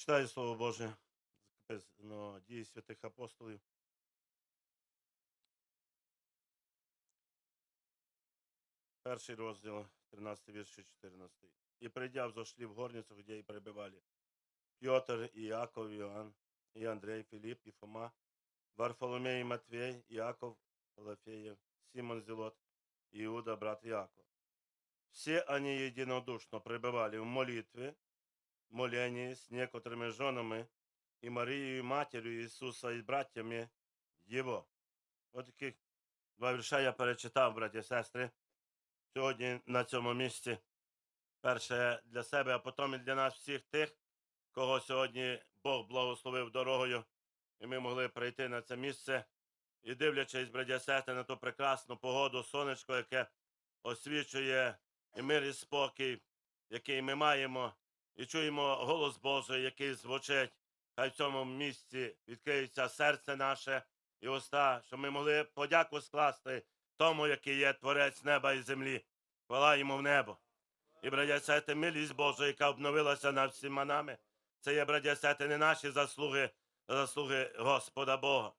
Читаю Слово Боже записано дії святих апостолів. Перший розділ, 13 вірш 14. І прийдяв, зошли в горницю, где і перебивали. Петр, і Яков, і Іоанн, і Андрей, Филипп, і Фома, Варфоломей, і Матвей, Иаков, Лафеев, Симон Зелот, и Иуда, брат Иаков. Все они единодушно пребывали в молитве, молении с некоторыми женами и Марией, матерью Иисуса и братьями Его. Ось таких два вірша я перечитав, браті і сестри, сьогодні на цьому місці. Перше для себе, а потім і для нас всіх тих, кого сьогодні Бог благословив дорогою, і ми могли прийти на це місце і дивлячись, браті і сестри, на ту прекрасну погоду, сонечко, яке освічує і мир і спокій, який ми маємо, і чуємо голос Божий, який звучить. Хай в цьому місці відкриється серце наше і уста, щоб ми могли подяку скласти тому, який є творець неба і землі. Хвала йому в небо. І, братя сестри, милість Божа, яка обновилася над всіма нами, це є, братя сестри, не наші заслуги, а заслуги Господа Бога.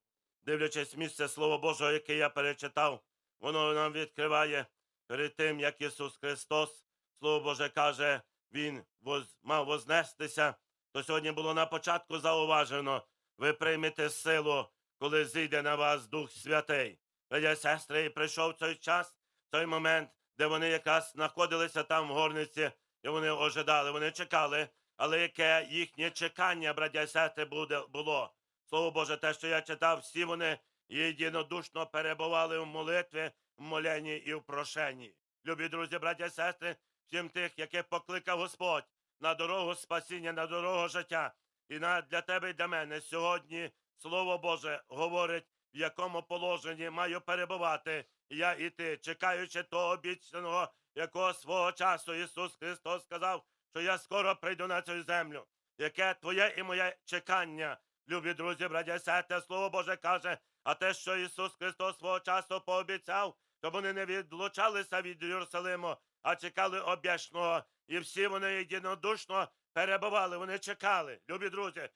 Дивлячись місце Слово Божого, яке я перечитав, воно нам відкриває перед тим, як Ісус Христос, Слово Боже каже, Він воз, мав вознестися, то сьогодні було на початку зауважено, ви приймете силу, коли зійде на вас Дух Святий. Братя сестри, і прийшов той час, той момент, де вони якраз знаходилися там в горниці, і вони ожидали, вони чекали, але яке їхнє чекання, браття і сестри, буде, було. Слово Боже, те, що я читав, всі вони єдинодушно перебували в молитві, в моленні і в прошенні. Любі друзі, браття і сестри, всім тих, яких покликав Господь на дорогу спасіння, на дорогу життя. І на для тебе і для мене сьогодні Слово Боже говорить, в якому положенні маю перебувати я і ти, чекаючи того обіцяного, якого свого часу Ісус Христос сказав, що я скоро прийду на цю землю. Яке твоє і моє чекання, любі друзі, браття і сестри, Слово Боже каже, а те, що Ісус Христос свого часу пообіцяв, щоб вони не відлучалися від Єрусалиму, а чекали об'яшного. І всі вони єдинодушно перебували, вони чекали. Любі друзі,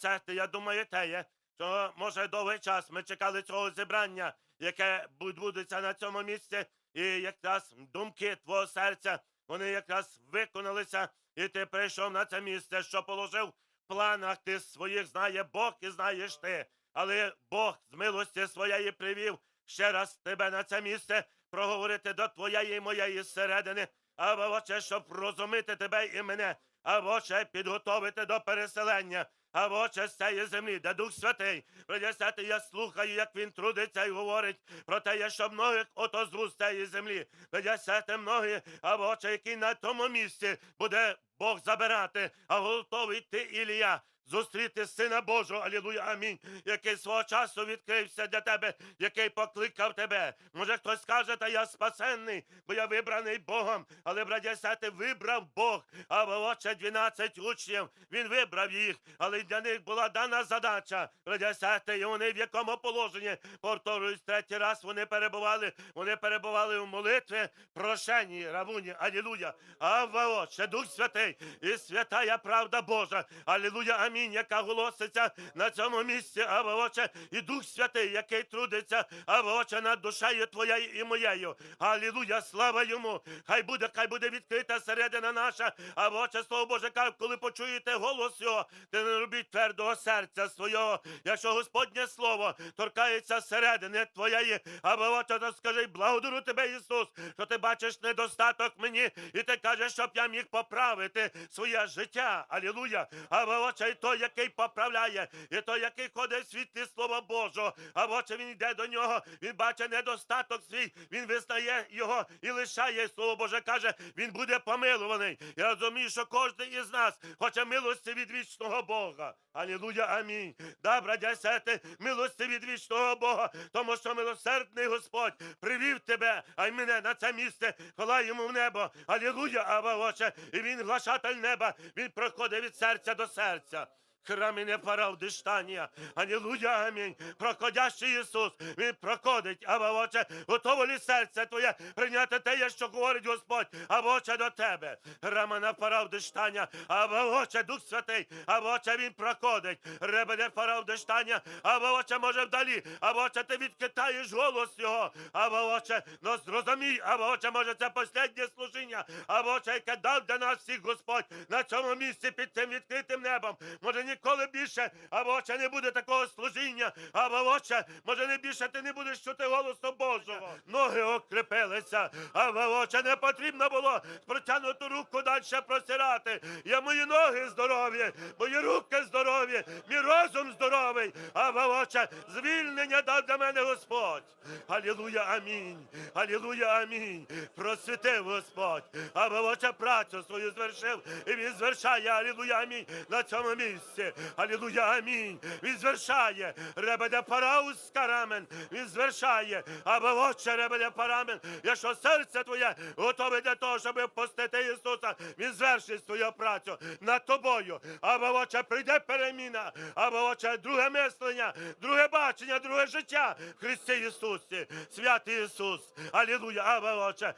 сестри, я думаю, те є, що може довгий час ми чекали цього зібрання, яке відбудеться на цьому місці, і якраз думки твого серця, вони якраз виконалися, і ти прийшов на це місце, що положив в планах ти своїх знає Бог і знаєш ти. Але Бог з милості своєї привів ще раз тебе на це місце проговорити до твоєї моєї середини, або Отче, щоб розуміти тебе і мене, або Отче, підготовити до переселення. А Отче з цієї землі, де Дух Святий, Придясяти, я слухаю, як він трудиться і говорить про те, що многих отозву з цієї землі. Придясяти многі, а Отче, який на тому місці буде Бог забирати, а готовий ти, Ілія, зустріти Сина Божого, алілуя, амінь, який свого часу відкрився для тебе, який покликав тебе. Може, хтось скаже, та я спасенний, бо я вибраний Богом, але, браття, сяти, вибрав Бог, а отче 12 учнів, він вибрав їх, але для них була дана задача. Браття, сяти, і вони в якому положенні, повторююсь, третій раз вони перебували, вони перебували в молитві, прошенні, равуні, алілуя, Ава, Отче, Дух Святий і святая правда Божа, алілуя, амінь, яка голоситься на цьому місці, Ава, Отче, і Дух Святий, який трудиться, Ава, Отче, над душею твоєю і моєю. Алілуя, слава йому! Хай буде, хай буде відкрита середина наша, Ава, Отче, Слово Боже, коли почуєте голос його, ти не робіть твердого серця свого, якщо Господнє Слово торкається середини твоєї, Ава, Отче, то скажи, благодарю тебе, Ісус, що ти бачиш недостаток мені, і ти кажеш, щоб я міг поправити своє життя. Алілуя. Ава, Отче, той, який поправляє, і той, який ходить в світлі Слова Божого, а Отче, він йде до нього, він бачить недостаток свій, він визнає його і лишає. Слово Боже каже, він буде помилуваний. Я розумію, що кожен із нас хоче милості від вічного Бога. Алілуя, амінь. Да, браття, сети, милості від вічного Бога, тому що милосердний Господь привів тебе, а й мене на це місце, хвала йому в небо. Алілуя, Ава, Отче, і він глашатель неба, він проходить від серця до серця. Храми не парав диштання. Алілуя, амінь. Проходящий Ісус, Він проходить, або Отче, готово лі серце Твоє прийняти те, що говорить Господь, або Отче до тебе. Храма не парав диштання, або Отче, Дух Святий, або Отче, Він проходить. Ребе не парав диштання, або Отче, може вдалі, або Отче, ти відкитаєш голос Його, або Отче, ну зрозумій, або Отче, може це останнє служіння, або Отче, яке дав для нас всіх Господь на цьому місці під цим відкритим небом. Може ніколи більше, або Отче, не буде такого служіння, або Отче, може не більше ти не будеш чути голосу Божого. Ноги окрепилися, або Отче, не потрібно було протягнуту руку далі просирати. Я мої ноги здорові, мої руки здорові, мій розум здоровий, або Отче, звільнення дав для мене Господь. Алілуя, амінь. Алілуя, амінь. Просвітив Господь. Або Отче працю свою звершив, і він звершає, алілуя, амінь, на цьому місці. Алілуя, амінь. Він звершає. Ребеде параус карамен. Він звершає. Або Отче, ребеде парамен. Якщо серце твоє готове для того, щоб пустити Ісуса, він звершить свою працю над тобою. Або Отче, прийде переміна. Або Отче, друге мислення, друге бачення, друге життя в Христі Ісусі. Святий Ісус. Алілуя, Або Отче.